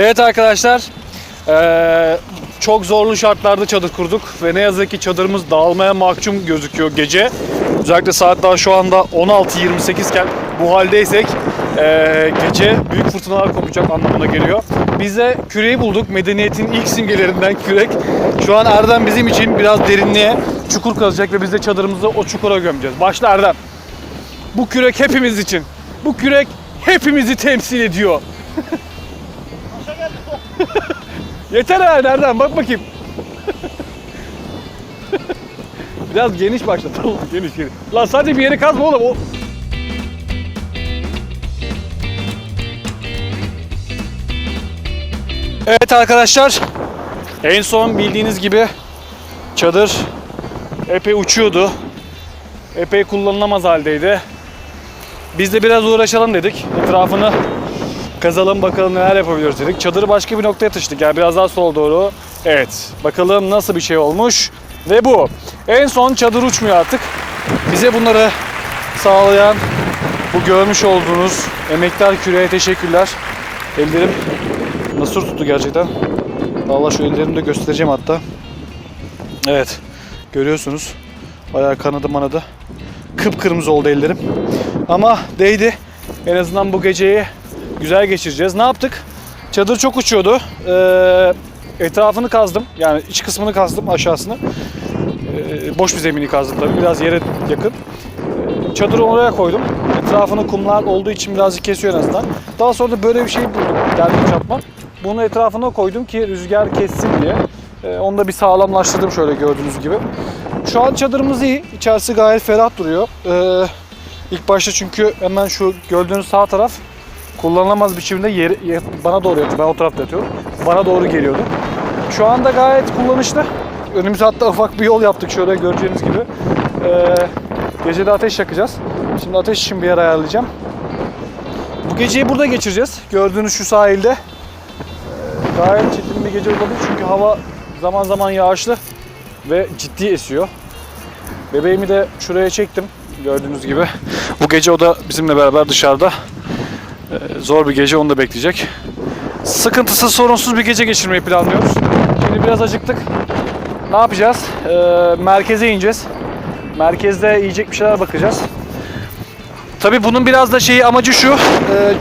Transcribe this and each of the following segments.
Evet arkadaşlar, çok zorlu şartlarda çadır kurduk ve ne yazık ki çadırımız dağılmaya mahkum gözüküyor gece. Özellikle saat daha şu anda 16.28 iken bu haldeysek gece büyük fırtınalar kopacak anlamına geliyor. Biz de küreği bulduk. Medeniyetin ilk simgelerinden kürek. Şu an Erdem bizim için biraz derinliğe çukur kazacak ve biz de çadırımızı o çukura gömeceğiz. Başla Erdem. Bu kürek hepimiz için. Bu kürek hepimizi temsil ediyor. Yeter ha nereden bak bakayım. Biraz geniş başlatalım. Geniş geniş. Lan sadece bir yeri kazma oğlum. O... Evet arkadaşlar. En son bildiğiniz gibi çadır epey uçuyordu. Epey kullanılamaz haldeydi. Biz de biraz uğraşalım dedik. Etrafını kazalım bakalım neler yapabiliyoruz dedik. Çadırı başka bir noktaya taşıdık yani biraz daha sola doğru. Evet bakalım nasıl bir şey olmuş. Ve bu. En son çadır uçmuyor artık. Bize bunları sağlayan bu görmüş olduğunuz emektar küreye teşekkürler. Ellerim nasır tuttu gerçekten. Vallahi şu ellerimi de göstereceğim hatta. Evet görüyorsunuz. Bayağı kanadı manadı. Kıpkırmızı oldu ellerim. Ama değdi. En azından bu geceyi güzel geçireceğiz. Ne yaptık? Çadır çok uçuyordu. Ee, etrafını kazdım. Yani iç kısmını kazdım aşağısını. Ee, boş bir zemini kazdım tabii. Biraz yere yakın. Ee, çadırı oraya koydum. Etrafını kumlar olduğu için birazcık kesiyor en azından. Daha sonra da böyle bir şey buldum. Geldim çarpma. Bunu etrafına koydum ki rüzgar kessin diye. Ee, onu da bir sağlamlaştırdım şöyle gördüğünüz gibi. Şu an çadırımız iyi. İçerisi gayet ferah duruyor. Ee, ilk başta çünkü hemen şu gördüğünüz sağ taraf kullanılamaz biçimde yeri, yer- bana doğru yatıyor. Ben o tarafta yatıyorum. Bana doğru geliyordu. Şu anda gayet kullanışlı. Önümüze hatta ufak bir yol yaptık şöyle göreceğiniz gibi. Ee, gece de ateş yakacağız. Şimdi ateş için bir yer ayarlayacağım. Bu geceyi burada geçireceğiz. Gördüğünüz şu sahilde. Ee, gayet çetin bir gece olabilir çünkü hava zaman zaman yağışlı ve ciddi esiyor. Bebeğimi de şuraya çektim gördüğünüz gibi. Bu gece o da bizimle beraber dışarıda. Ee, zor bir gece onu da bekleyecek. Sıkıntısız sorunsuz bir gece geçirmeyi planlıyoruz. Şimdi biraz acıktık. Ne yapacağız? Ee, merkeze ineceğiz. Merkezde yiyecek bir şeyler bakacağız. Tabii bunun biraz da şeyi amacı şu. e,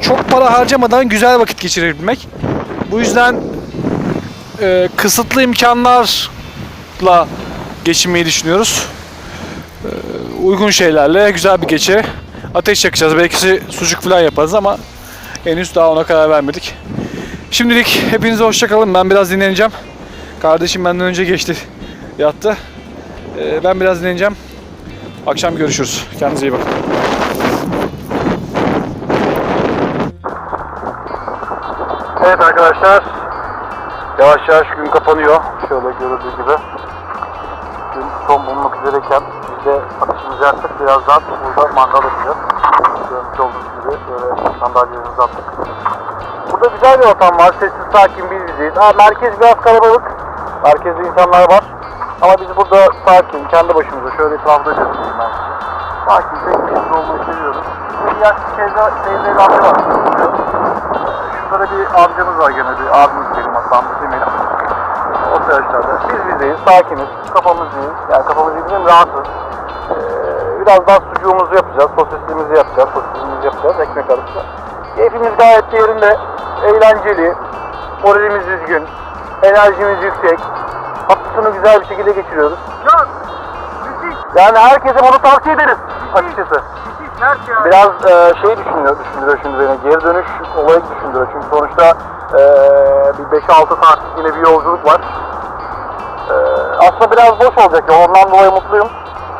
çok para harcamadan güzel vakit geçirebilmek. Bu yüzden e, kısıtlı imkanlarla geçinmeyi düşünüyoruz. Uygun şeylerle güzel bir gece. Ateş yakacağız. Belki sucuk falan yaparız ama henüz daha ona karar vermedik. Şimdilik hepinize hoşçakalın. Ben biraz dinleneceğim. Kardeşim benden önce geçti. Yattı. E, ben biraz dinleneceğim. Akşam görüşürüz. Kendinize iyi bakın. Evet arkadaşlar. Yavaş yavaş gün kapanıyor. Şöyle görüldüğü gibi. Gün son bulmak üzereyken biz de ateşimizi yaktık. Birazdan burada mangal yapacağız. Görmüş olduğunuz gibi böyle sandalyelerimizi attık. Burada güzel bir ortam var. Sessiz sakin bir biziz. Ha, merkez biraz kalabalık. Merkezde insanlar var. Ama biz burada sakin, kendi başımıza şöyle etrafında göstereyim ben size. Sakin, tek başımıza olmayı seviyoruz. Bir yaşlı teyze, teyze bir amca var. Şurada da bir amcamız var gene bir abimiz benim hatta amcası Melih. Orta yaşlarda. Biz bizdeyiz, sakiniz, kafamız iyi. Yani kafamız değil, rahatız. Ee, biraz daha sucuğumuzu yapacağız, sosisimizi yapacağız, sosisimizi yapacağız, ekmek arası. Keyfimiz gayet yerinde, eğlenceli, moralimiz düzgün, enerjimiz yüksek. Haftasını güzel bir şekilde geçiriyoruz. Yani herkese bunu tavsiye ederiz açıkçası. Biraz e, şey düşünüyor, düşündürüyor şimdi beni. Geri dönüş olayı düşündürüyor. Çünkü sonuçta e, bir 5-6 saatlik yine bir yolculuk var. E, aslında biraz boş olacak ya. Ondan dolayı mutluyum.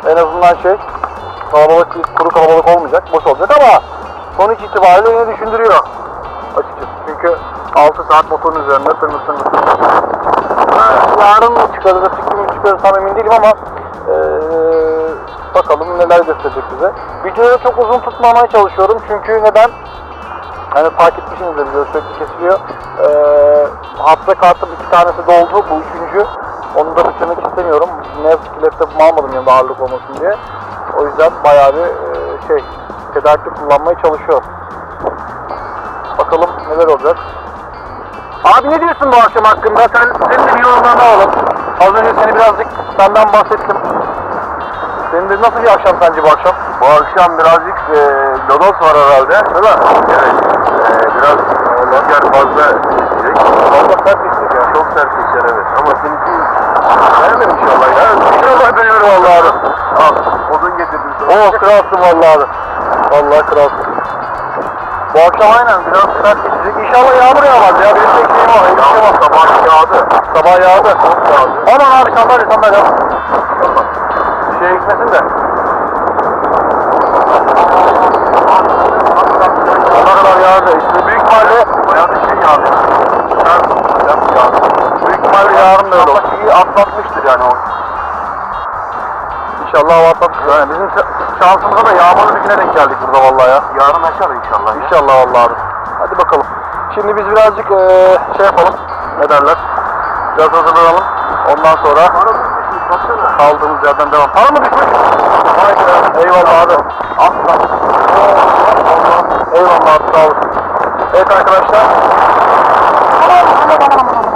En azından şey kalabalık, kuru kalabalık olmayacak. Boş olacak ama sonuç itibariyle yine düşündürüyor. Açıkçası. Çünkü 6 saat motorun üzerinde tırnır. E, Yarın mı çıkarız, gün mü çıkarız tam emin değilim ama e, bakalım neler gösterecek bize. Videoyu çok uzun tutmamaya çalışıyorum çünkü neden? Hani fark etmişsinizdir video sürekli kesiliyor. Ee, hafıza kartım iki tanesi doldu. Bu üçüncü. Onu da bitirmek istemiyorum. Ne laptopumu almadım yanımda ağırlık olmasın diye. O yüzden bayağı bir e, şey tedarikli kullanmaya çalışıyorum. Bakalım neler olacak. Abi ne diyorsun bu akşam hakkında? Sen senin de bir yorumlarını alalım. Az önce seni birazcık senden bahsettim. Senin de nasıl bir akşam sence bu akşam? Bu akşam birazcık e, lodos var herhalde. Değil mi? Evet. E, biraz rüzgar fazla esecek. Fazla sert esecek ya. Çok sert eser evet. Ama seninki beğenmedim inşallah ya. İnşallah beğenir vallahi abi. Al. Odun getirdin. Oh kralsın vallahi abi. Vallahi kralsın. Bu akşam aynen biraz sert geçecek. İnşallah yağmur yağmaz ya. Benim tek şeyim o. Yağmur var. Sabah yağdı. Sabah yağdı. Çok yağdı. Aman abi sandalye sandalye. Şeye gitmesin de. Ona kadar yağdı. İşte büyük ihtimalle bayağı da şey yağdı. Sert yağdı. İhtimalle yarın da öyle olur. iyi atlatmıştır yani o. İnşallah hava atlatmıştır. Yani bizim şa- şansımıza da yağmurlu bir güne denk geldik burada vallahi ya. Yarın aşar inşallah. İnşallah vallahi abi. Hadi bakalım. Şimdi biz birazcık eee, şey yapalım. Ne derler? Biraz hazırlanalım. Ondan sonra kaldığımız yerden devam. Para mı düşmüş? Vay be. Eyvallah abi. Aslan. Eyvallah abi sağ olasın. Evet arkadaşlar. Şimdi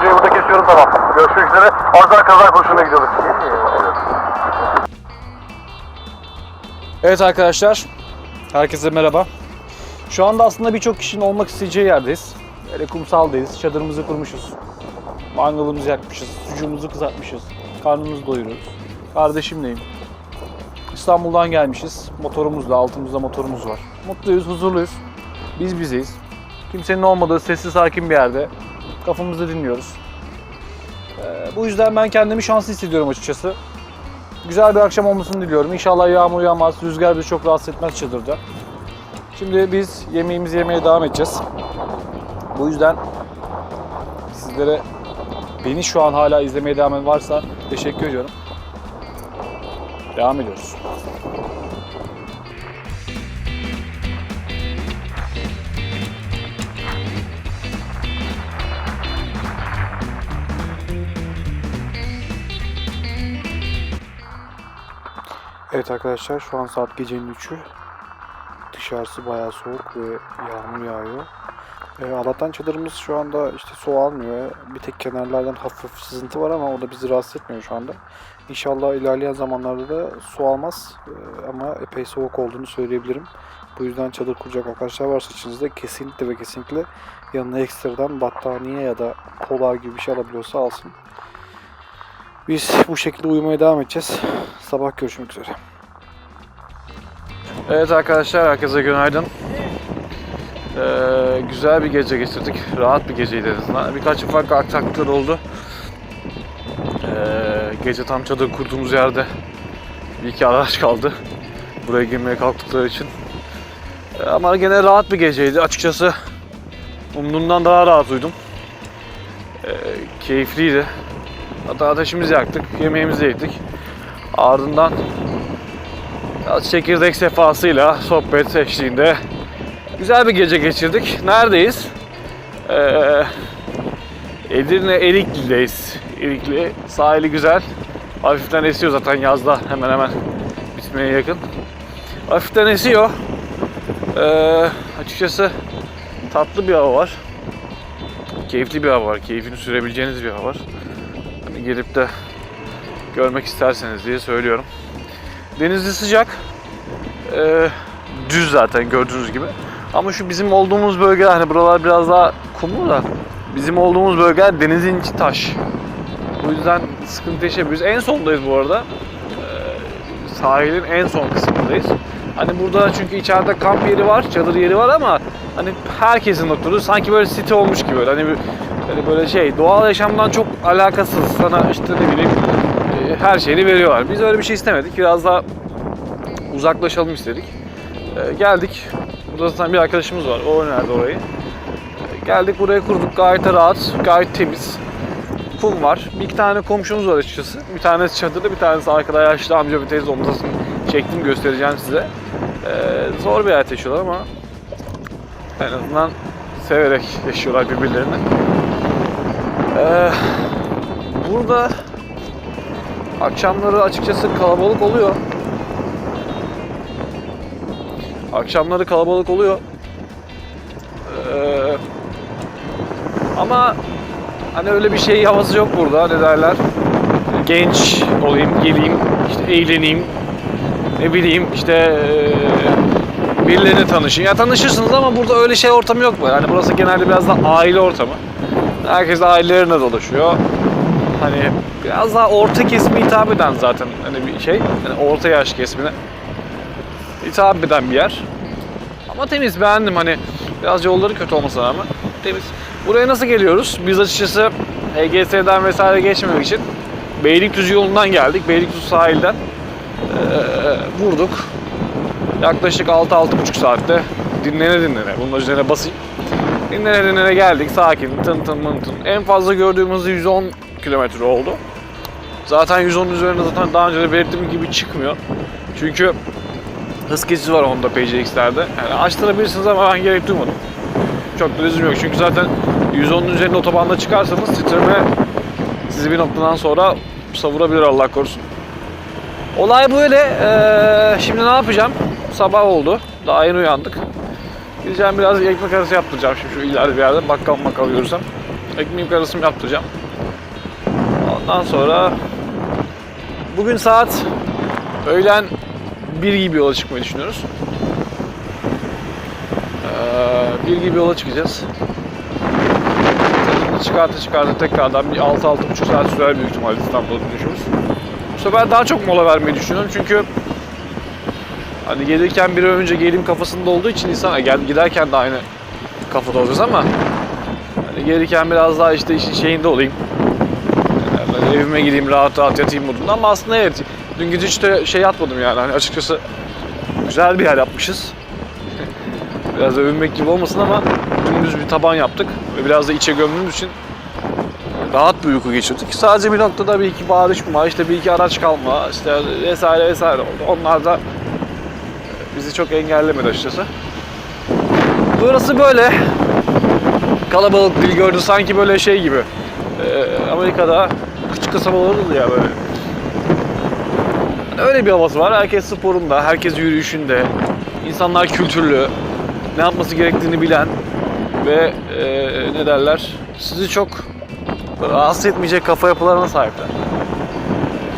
videoyu burada kesiyorum tamam. Görüşmek üzere. Az daha kaza kurşuna gidiyorduk. Evet arkadaşlar, herkese merhaba. Şu anda aslında birçok kişinin olmak isteyeceği yerdeyiz. Böyle kumsaldayız, çadırımızı kurmuşuz. Mangalımızı yakmışız, sucuğumuzu kızartmışız. Karnımızı doyuruyoruz. Kardeşimleyim. İstanbul'dan gelmişiz. Motorumuzla, altımızda motorumuz var. Mutluyuz, huzurluyuz. Biz bizeyiz. Kimsenin olmadığı sessiz sakin bir yerde kafamızı dinliyoruz. Ee, bu yüzden ben kendimi şanslı hissediyorum açıkçası. Güzel bir akşam olmasını diliyorum. İnşallah yağmur yağmaz, rüzgar bizi çok rahatsız etmez çadırda. Şimdi biz yemeğimizi yemeye devam edeceğiz. Bu yüzden sizlere beni şu an hala izlemeye devam eden varsa teşekkür ediyorum. Devam ediyoruz. Evet arkadaşlar şu an saat gecenin 3'ü. Dışarısı bayağı soğuk ve yağmur yağıyor. Ee, Allah'tan çadırımız şu anda işte su almıyor. Bir tek kenarlardan hafif sızıntı var ama o da bizi rahatsız etmiyor şu anda. İnşallah ilerleyen zamanlarda da su almaz Ee, ama epey soğuk olduğunu söyleyebilirim. Bu yüzden çadır kuracak arkadaşlar varsa içinizde kesinlikle ve kesinlikle yanına ekstradan battaniye ya da polar gibi bir şey alabiliyorsa alsın. Biz bu şekilde uyumaya devam edeceğiz. Sabah görüşmek üzere. Evet arkadaşlar herkese günaydın. Ee, güzel bir gece geçirdik. Rahat bir geceydi azından. Birkaç ufak aksaklıklar oldu. Ee, gece tam çadır kurduğumuz yerde bir iki araç kaldı. Buraya girmeye kalktıkları için. Ee, ama gene rahat bir geceydi. Açıkçası umduğumdan daha rahat uyudum. Ee, keyifliydi. Hatta ateşimizi yaktık, yemeğimizi yedik. Ardından biraz çekirdek sefasıyla sohbet eşliğinde güzel bir gece geçirdik. Neredeyiz? Ee, Edirne Erikli'deyiz. Erikli sahili güzel. Hafiften esiyor zaten yazda hemen hemen bitmeye yakın. Hafiften esiyor. Ee, açıkçası tatlı bir hava var. Keyifli bir hava var. Keyfini sürebileceğiniz bir hava var. Gelip de görmek isterseniz diye söylüyorum. Denizi sıcak. Ee, düz zaten gördüğünüz gibi. Ama şu bizim olduğumuz bölge hani buralar biraz daha kumlu da bizim olduğumuz bölge denizin içi taş. Bu yüzden sıkıntı yaşayabiliriz. En sondayız bu arada. Ee, sahilin en son kısmındayız. Hani burada çünkü içeride kamp yeri var, çadır yeri var ama hani herkesin oturduğu sanki böyle site olmuş gibi hani bir hani böyle şey doğal yaşamdan çok alakasız sana işte ne bileyim e, her şeyini veriyorlar. Biz öyle bir şey istemedik. Biraz daha uzaklaşalım istedik. E, geldik. Burada zaten bir arkadaşımız var. O önerdi orayı. E, geldik buraya kurduk. Gayet rahat, gayet temiz. Kum var. Bir iki tane komşumuz var açıkçası. Bir tanesi çadırda, bir tanesi arkada yaşlı amca bir teyze omzasını çektim göstereceğim size. E, zor bir hayat yaşıyorlar ama en azından severek yaşıyorlar birbirlerini. E, burada akşamları açıkçası kalabalık oluyor. Akşamları kalabalık oluyor. Ee, Ama hani öyle bir şey havası yok burada ne derler. Genç olayım, geleyim, işte eğleneyim, ne bileyim işte eee, birilerine tanışın. Ya tanışırsınız ama burada öyle şey ortamı yok böyle. Hani burası genelde biraz da aile ortamı. Herkes ailelerine dolaşıyor. Hani biraz daha orta kesime hitap eden zaten hani bir şey. Hani orta yaş kesimine hitap eden bir yer. Ama temiz beğendim hani biraz yolları kötü olmasına rağmen temiz. Buraya nasıl geliyoruz? Biz açıkçası HGS'den vesaire geçmemek için Beylikdüzü yolundan geldik. Beylikdüzü sahilden ee, vurduk. Yaklaşık 6-6,5 saatte dinlene dinlene. Bunun üzerine basayım. Dinlene dinlene geldik. Sakin, tın tın mın tın. En fazla gördüğümüz 110 kilometre oldu. Zaten 110'un üzerinde zaten daha önce de belirttiğim gibi çıkmıyor. Çünkü hız geçici var Honda PCX'lerde. Yani açtırabilirsiniz ama ben gerek duymadım. Çok da lüzum yok. Çünkü zaten 110'un üzerinde otobanda çıkarsanız titreme sizi bir noktadan sonra savurabilir Allah korusun. Olay böyle. Ee, şimdi ne yapacağım? Sabah oldu. Daha yeni uyandık. Gideceğim biraz ekmek arası yaptıracağım şimdi şu ileride bir yerde. Bakkal makkal görürsem. Ekmek arası yaptıracağım. Ondan sonra bugün saat öğlen 1 gibi yola çıkmayı düşünüyoruz. Ee, 1 gibi yola çıkacağız. Tadını çıkartı çıkartı tekrardan bir 6-6,5 saat sürer büyük ihtimalle İstanbul'a dönüşümüz. Bu sefer daha çok mola vermeyi düşünüyorum çünkü hani gelirken bir önce gelim kafasında olduğu için insan gel giderken de aynı kafada olacağız ama hani gelirken biraz daha işte işin şeyinde olayım. Yani evime gideyim rahat rahat yatayım modunda ama aslında evet dün gece işte şey yatmadım yani hani açıkçası güzel bir yer yapmışız. Biraz övünmek gibi olmasın ama dümdüz bir taban yaptık ve biraz da içe gömdüğümüz için rahat bir uyku geçirdik. Sadece bir noktada bir iki bağırışma, işte bir iki araç kalma, işte vesaire vesaire. Onlar da bizi çok engellemedi açıkçası. Burası böyle kalabalık bir gördü sanki böyle şey gibi. Ee, Amerika'da küçük kasabalar olur ya böyle. Yani öyle bir havası var. Herkes sporunda, herkes yürüyüşünde. İnsanlar kültürlü, ne yapması gerektiğini bilen ve e, ne derler sizi çok rahatsız etmeyecek kafa yapılarına sahipler.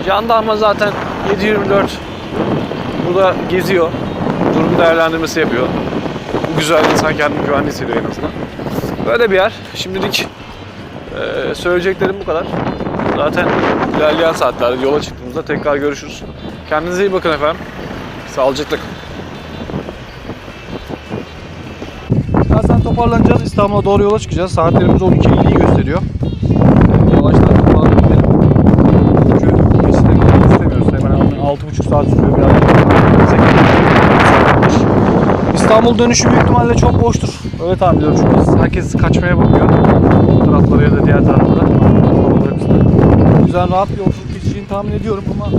Jandarma zaten 7-24 burada geziyor. Durum değerlendirmesi yapıyor. Bu güzel insan kendini güvende hissediyor en azından. Böyle bir yer. Şimdilik e, söyleyeceklerim bu kadar. Zaten ilerleyen saatlerde yola çıktığımızda tekrar görüşürüz. Kendinize iyi bakın efendim. Sağlıcakla kalın. Birazdan toparlanacağız. İstanbul'a doğru yola çıkacağız. Saatlerimiz 12.50'yi gösteriyor. Ee, Yavaştan toparlanıp gidelim. Çünkü istemiyoruz. Hemen 6,5 saat sürüyor. Biraz İstanbul dönüşü büyük ihtimalle çok boştur. Öyle tahmin ediyorum çünkü herkes kaçmaya bakıyor. Bu taraflara ya da diğer taraflara. Güzel rahat bir yolculuk geçeceğini tahmin ediyorum ama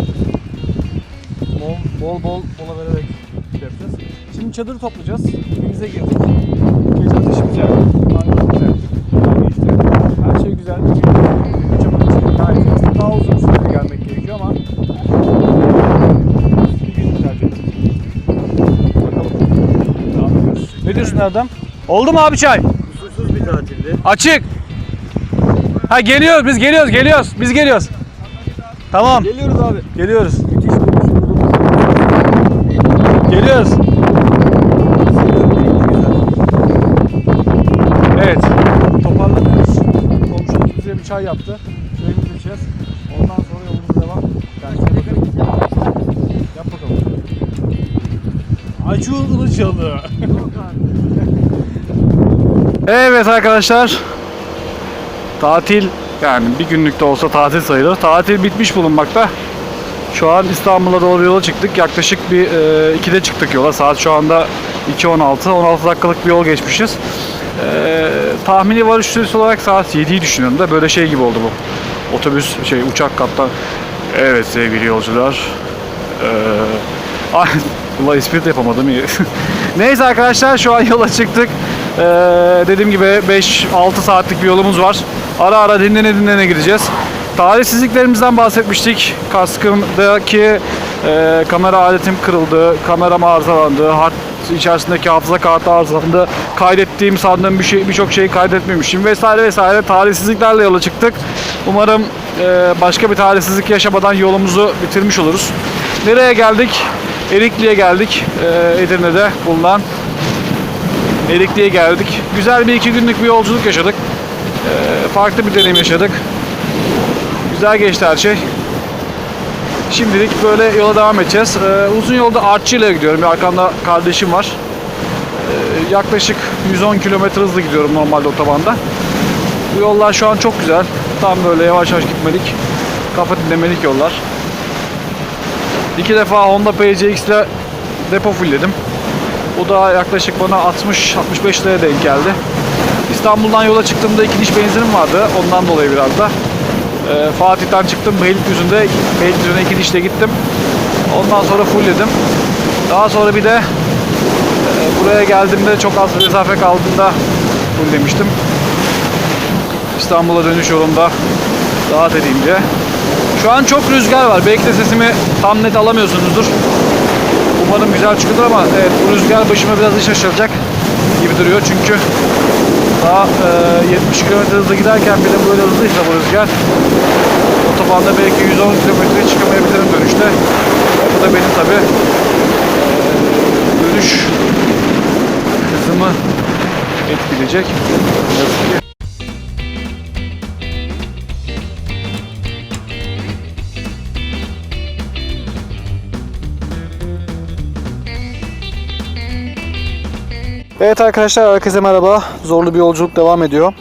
bol bol, bol mola vererek şey yapacağız. Şimdi çadırı toplayacağız. Evimize girdik. Gece ateşimizi yaktık. Erdem? Oldu mu abi çay? Kusursuz bir tatildi. Açık. Ha geliyoruz biz geliyoruz geliyoruz. Biz geliyoruz. Tamam Geliyoruz abi. geliyoruz. Geliyoruz. Evet. Toparlanıyoruz. Komşumuz bize bir çay yaptı. Çayımızı içeceğiz. Ondan sonra yolumuza devam. Bakın. Yap bakalım. Acun Ilıcalı. Evet arkadaşlar. Tatil yani bir günlük de olsa tatil sayılır. Tatil bitmiş bulunmakta. Şu an İstanbul'a doğru yola çıktık. Yaklaşık bir e, 2'de çıktık yola. Saat şu anda 2.16. 16 dakikalık bir yol geçmişiz. E, tahmini varış süresi olarak saat 7'yi düşünüyorum da böyle şey gibi oldu bu. Otobüs, şey uçak kaptan. Evet sevgili yolcular. E, ay, Ulan espri de yapamadım. Neyse arkadaşlar şu an yola çıktık. Ee, dediğim gibi 5-6 saatlik bir yolumuz var. Ara ara dinlene dinlene gideceğiz. Tarihsizliklerimizden bahsetmiştik. Kaskımdaki Ee, kamera aletim kırıldı, kameram arızalandı, hard içerisindeki hafıza kartı arızalandı, kaydettiğim sandığım bir şey birçok şeyi kaydetmemişim vesaire vesaire talihsizliklerle yola çıktık. Umarım e, başka bir talihsizlik yaşamadan yolumuzu bitirmiş oluruz. Nereye geldik? Erikli'ye geldik. E, Edirne'de bulunan Erikli'ye geldik. Güzel bir iki günlük bir yolculuk yaşadık. E, farklı bir deneyim yaşadık. Güzel geçti her şey. Şimdilik böyle yola devam edeceğiz. Ee, uzun yolda Artçı'yla gidiyorum. Bir arkamda kardeşim var. Ee, yaklaşık 110 km hızlı gidiyorum normalde otobanda. Bu yollar şu an çok güzel. Tam böyle yavaş yavaş gitmelik, kafa dinlemelik yollar. İki defa Honda PCX ile depo fullledim. Bu da yaklaşık bana 60-65 liraya denk geldi. İstanbul'dan yola çıktığımda iki diş benzinim vardı. Ondan dolayı biraz da. Ee, Fatih'ten çıktım Beylikdüzü'nde Beylikdüzü'ne iki dişle gittim. Ondan sonra fullledim. Daha sonra bir de e, buraya geldiğimde çok az mesafe kaldığında fulllemiştim. İstanbul'a dönüş yolunda daha dediğim diye. Şu an çok rüzgar var. Belki de sesimi tam net alamıyorsunuzdur. Umarım güzel çıkıyordur ama evet bu rüzgar başıma biraz iş şaşıracak gibi duruyor çünkü daha e, 70 km hızla giderken bile böyle hızlıysa bu rüzgar otobanda belki 110 km çıkamayabilirim dönüşte. Bu da benim tabi dönüş hızımı etkileyecek. Yazık ki. Evet arkadaşlar herkese merhaba. Zorlu bir yolculuk devam ediyor.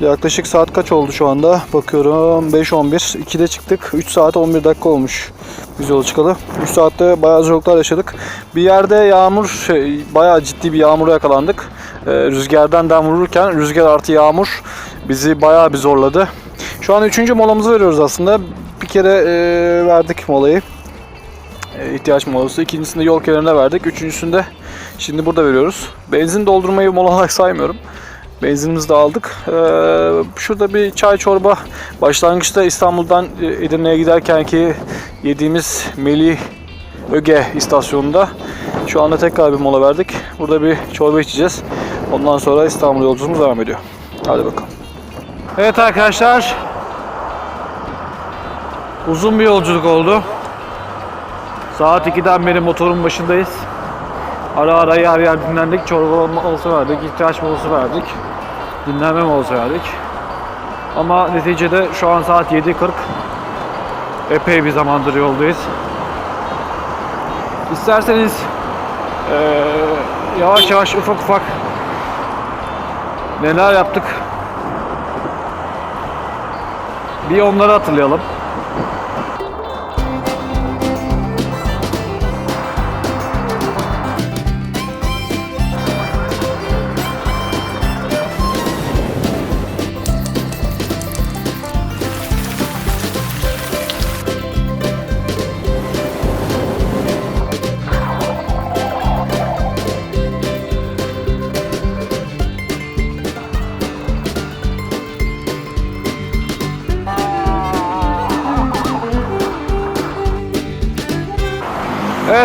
Yaklaşık saat kaç oldu şu anda? Bakıyorum 5.11. 2'de çıktık. 3 saat 11 dakika olmuş biz yola çıkalı. 3 saatte bayağı zorluklar yaşadık. Bir yerde yağmur, şey, bayağı ciddi bir yağmura yakalandık. Ee, rüzgardan dem vururken rüzgar artı yağmur bizi bayağı bir zorladı. Şu an 3. molamızı veriyoruz aslında. Bir kere e, verdik molayı. E, ihtiyaç molası. İkincisinde yol kenarında verdik. Üçüncüsünde şimdi burada veriyoruz. Benzin doldurmayı mola olarak saymıyorum. Benzinimizi de aldık. Ee, şurada bir çay çorba. Başlangıçta İstanbul'dan e, Edirne'ye giderken ki yediğimiz Melih Öge istasyonunda. Şu anda tekrar bir mola verdik. Burada bir çorba içeceğiz. Ondan sonra İstanbul yolculuğumuz devam ediyor. Hadi bakalım. Evet arkadaşlar. Uzun bir yolculuk oldu. Saat 2'den beri motorun başındayız. Ara ara yer yer dinlendik. Çorba molası verdik, ihtiyaç molası verdik. Dinlenme molası verdik. Ama neticede şu an saat 7.40. Epey bir zamandır yoldayız. İsterseniz eee, yavaş yavaş ufak ufak neler yaptık bir onları hatırlayalım.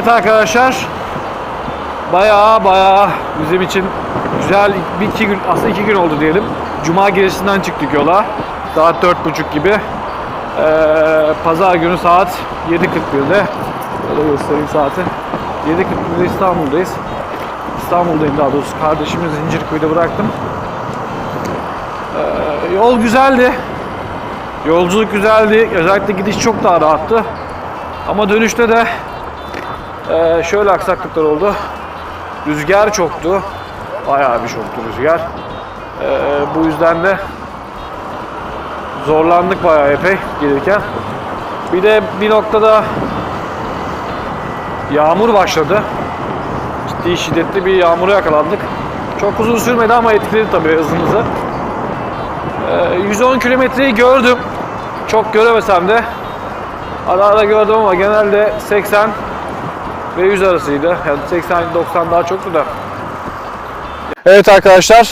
Evet arkadaşlar. Bayağı bayağı bizim için güzel bir iki gün aslında iki gün oldu diyelim. Cuma gecesinden çıktık yola. Saat dört buçuk gibi. Ee, Pazar günü saat 7.41'de. Şöyle göstereyim saati. 7.41'de İstanbul'dayız. İstanbul'dayım daha doğrusu. Kardeşimi Zincirkuyu'da bıraktım. Ee, yol güzeldi. Yolculuk güzeldi. Özellikle gidiş çok daha rahattı. Ama dönüşte de ee, şöyle aksaklıklar oldu. Rüzgar çoktu. Bayağı bir çoktu rüzgar. Ee, bu yüzden de zorlandık bayağı epey gelirken. Bir de bir noktada yağmur başladı. Ciddi şiddetli bir yağmura yakalandık. Çok uzun sürmedi ama etkiledi tabii hızımızı. Ee, 110 kilometreyi gördüm. Çok göremesem de ara ara gördüm ama genelde 80 ve 100 arasıydı. Yani 80-90 daha çoktu da. Evet arkadaşlar.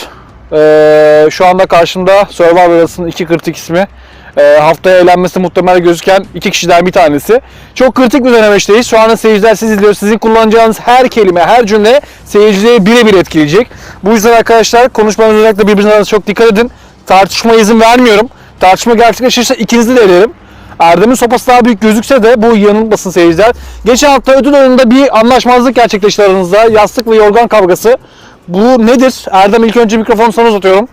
eee, şu anda karşımda Survivor Arası'nın 2.42 ismi. e, haftaya eğlenmesi muhtemel gözüken iki kişiden bir tanesi. Çok kritik bir dönemeçteyiz. Şu anda seyirciler siz izliyor. Sizin kullanacağınız her kelime, her cümle seyircileri birebir etkileyecek. Bu yüzden arkadaşlar konuşmanızda özellikle birbirinize çok dikkat edin. Tartışma izin vermiyorum. Tartışma gerçekleşirse ikinizi de elerim. Erdem'in sopası daha büyük gözükse de bu yanılmasın seyirciler. Geçen hafta ödül oyununda bir anlaşmazlık gerçekleşti aranızda. Yastık ve yorgan kavgası. Bu nedir? Erdem ilk önce mikrofonu sana uzatıyorum.